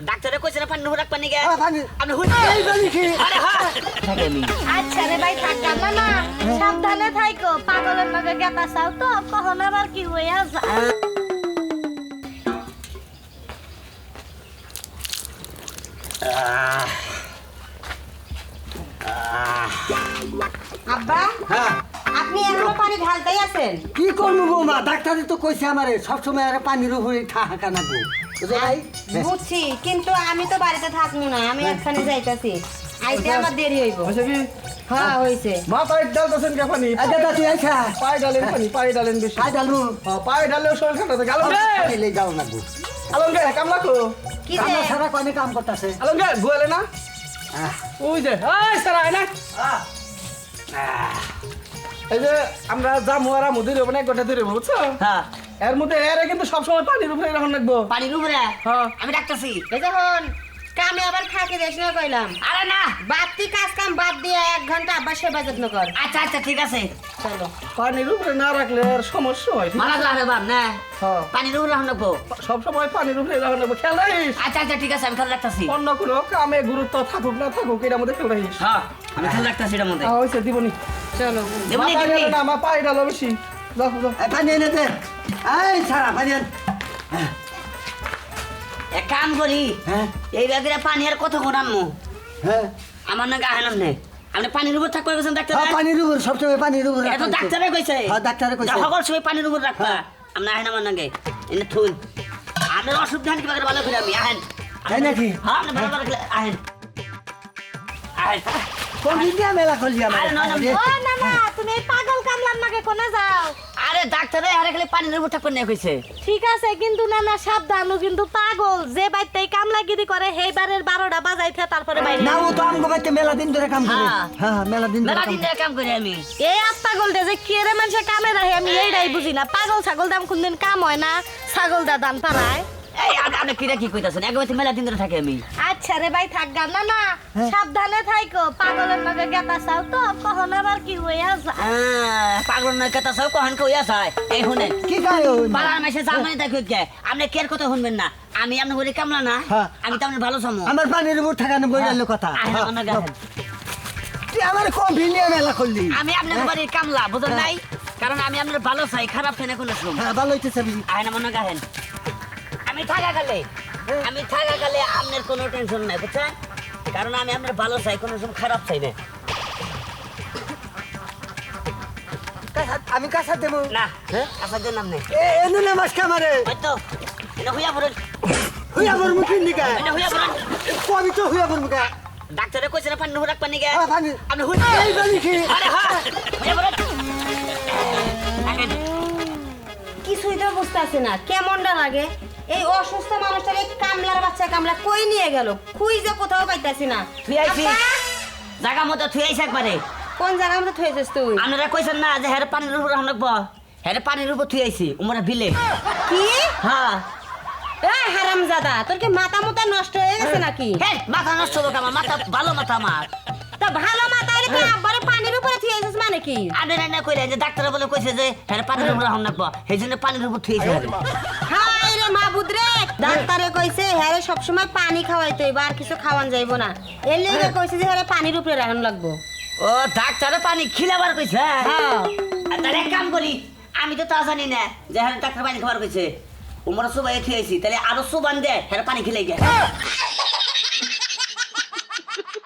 ডাক্তারে কইছে না পানি হ্যাঁ, পানি। আপনি হুই এই পানি খেয়ে। আরে হ্যাঁ। আচ্ছা রে ভাই থাকা না না সাবধানে থাইকো। পাগলের গেতা চাও তো কখন আবার কি হইয়া যায়? আব্বা হ্যাঁ। আপনি এখনও পানি ঢালতেই আছেন? কি করব বৌমা? ডাক্তারে তো কইছে আমারে সবসময় আর পানির উপরে ঠাহাকা নাকবো বুঝো ভাই বুঝছি কিন্তু আমি তো বাড়িতে থাকব না আমি একখানে যাইতাছি। আইতে আমার দেরি হইব। কি? হ্যাঁ হইছে। মাথায় ডালতেছেন কে পানি? আচ্ছা দাদি আচ্ছা পায়ে ডালেন পানি পায়ে ডালেন বেশি। আয় ডালু পায়ে ডালেও শরীর খারাপ থাকে আলম গে! যাও নাকবো আলম গে কামলা কো কি আমরা যে সারা কনে কাম করতেছে? আলম গোয়ালে না? ওই যে এই সারা আয় না। এই যে আমরা মানে গোটা ধরে বুঝছ? হ্যাঁ। এর মধ্যে এর কিন্তু সবসময় পানির উপরে রাখুন রাখব। পানির উপরে? হ্যাঁ। আমি ডাক্তারছি এই যখন কামে আবার থাকি দেশ না কইলাম। আরে না। বাড়তি কাজ কাম বাদ দিয়ে এক ঘণ্টা আব্বা সেবা যত্ন কর। আচ্ছা আচ্ছা ঠিক আছে। চলো। পানির উপরে না রাখলে আর সমস্যা হয় মারা যাবে বাপ না? হ্যাঁ। পানির উপরে রাখুন রাখব? সব সময় পানির উপরে রাখুন রাখব। খেয়াল রাখিস? আচ্ছা আচ্ছা ঠিক আছে আমি খেয়াল রাখতেছি। অন্য কোনো কামে গুরুত্ব থাকুক না থাকুক এটার মধ্যে খেয়াল রাখিস। হ্যাঁ আমি খেয়াল রাখতেছি এটার মধ্যে। হ্যাঁ, হয়েছে দিবনি। চলো। দেবনি না আমার পায়ে ডালো বেশি। যাও যাও। এই পানি এনে দে। এই সারা পানি আন। এক কাম করি হ্যাঁ? এই ব্যাগের পানি আর কতক্ষণ আনমু? হ্যাঁ? আমার না গাহে নামনে আপনি পানির উপর থাকতে গেছেন ডাক্তার হ্যাঁ, পানির উপর সবসময় পানির উপর এটা তো রাখা ডাক্তারে কইছে। হ্যাঁ ডাক্তারে কইছে। সকল সময় পানির উপর রাখবা। আমরা আহেন আমার নাগে এনে থুন। আপনার অসুবিধা নেই কীভাবে ভালো করে আমি আহেন। তাই নাকি? হ্যাঁ আপনি ভালো করে আহেন। আহেন। কোন দিন মেলা করলি আমার? আরে না, না, তুমি পাগল কামলার নাকে? কোনে যাও? আরে পানি ঠাকুর পানির উপর থাকতে নিয়ে কইছে। ঠিক আছে কিন্তু না না সাবধান ও কিন্তু পাগল যে বাইতে কামলাগিরি করে সেই বারের বারোটা বাজাইতে তারপরে বাইরে না ও তো আমগো বাইতে মেলা দিন ধরে কাম করে। হ্যাঁ। হ্যাঁ মেলা দিন ধরে মেলা কাম দিন ধরে কাম করি আমি। এই আপ পাগল যে কেরে মানুষে কামে রাখে আমি এইটাই বুঝি না। পাগল ছাগল দাম কোনদিন কাম হয় না ছাগল দা দান পারায় এই আপনি আপনি কিরা কি কইতাছেন? একবার মেলা দিন ধরে থাকি আমি। আচ্ছা রে ভাই থাক না না সাবধানে থাইকো। পাগলের লগে গেতা চাও তো কখন আবার কি হইয়া যায়? আহ, পাগল নয় কথা সব কখন কইয়া যায়? এই শুনেন। কি গায় ও? মেসে জামানি দেখো কে আপনি কের কথা শুনবেন না? আমি আপনার ঘরে কামলা না হ্যাঁ। আমি তো আপনার ভালো সময় আমার পানির উপর থাকানো বইলালো কথা। হ্যাঁ। তুই আমার কম ভিনিয়ে মেলা করলি? আমি আপনার বাড়ির কামলা বুঝলেন নাই? কারণ আমি আপনার ভালো চাই খারাপ চাই না কোনো সময়। হ্যাঁ ভালো হইতেছে। বুঝি মনে গাহেন। আমি থাকা গেলে আমি থাকা গেলে আপনার কোনো টেনশন নাই বুঝছেন? কারণ আমি আপনার ভালো চাই কোনো সময় খারাপ চাই না। কাঁচা- আমি কাঁচা দেবো। না? আপনার নাম নেই এ এনু না মাস কামারে হয়তো এটা হইয়া পড়েন হুইয়া এটা হইয়া পড়েন কবি তো হুইয়া ডাক্তারে কইছে না পানি নুহু রাখবা নিগে হ্যাঁ, পানি। আপনি হুই এই পানি। আরে হ্যাঁ হইয়া পড়েন কিছুই তো বুঝতেছি না কেমনটা লাগে? এই অসুস্থ মানুষটার এই কামলার বাচ্চা কামলা কই নিয়ে গেল? যে কোথাও পাইতাছি না। থুই আইছি জায়গা মতো থুই আইছি একবারে। কোন জায়গার মধ্যে থুয়েছিস তুই? আপনারা কইছেন না যে হ্যাঁ পানির উপর রাখুন রাখব হ্যাঁ পানির উপর থুই আইছি উমরা বিলে। কি? হ্যাঁ। এই হারামজাদা তোর কি মাথা মুতা নষ্ট হয়ে গেছে নাকি? হ্যাঁ মাথা নষ্ট হোক আমার মাথা ভালো মাথা আমার। তা ভালো মাথা হলে তুই আব্বারে পানির উপরে থুয়েছিস মানে কি? আপনি না কইলেন যে ডাক্তার বলে কইছে যে হ্যাঁ পানির উপর রাখুন রাখব সেই জন্য পানির উপর থুইছে হাই রে মাবুদ রে। ডাক্তারে কইছে হ্যারে সবসময় পানি খাওয়াইতে হইব আর কিছু খাওয়ান যাইব না। এর লেগে কইছে যে হ্যারে পানির উপরে রাখান লাগবো। ও ডাক্তারে পানি খিলাবার কইছে? হ্যাঁ। তাহলে এক কাম করি আমি তো তা জানি না যে হ্যাঁ ডাক্তার পানি খাবার কইছে। ওমরা সুবাই খেয়েছি তাহলে আরও সুবান দে হ্যাঁ পানি খিলাই গে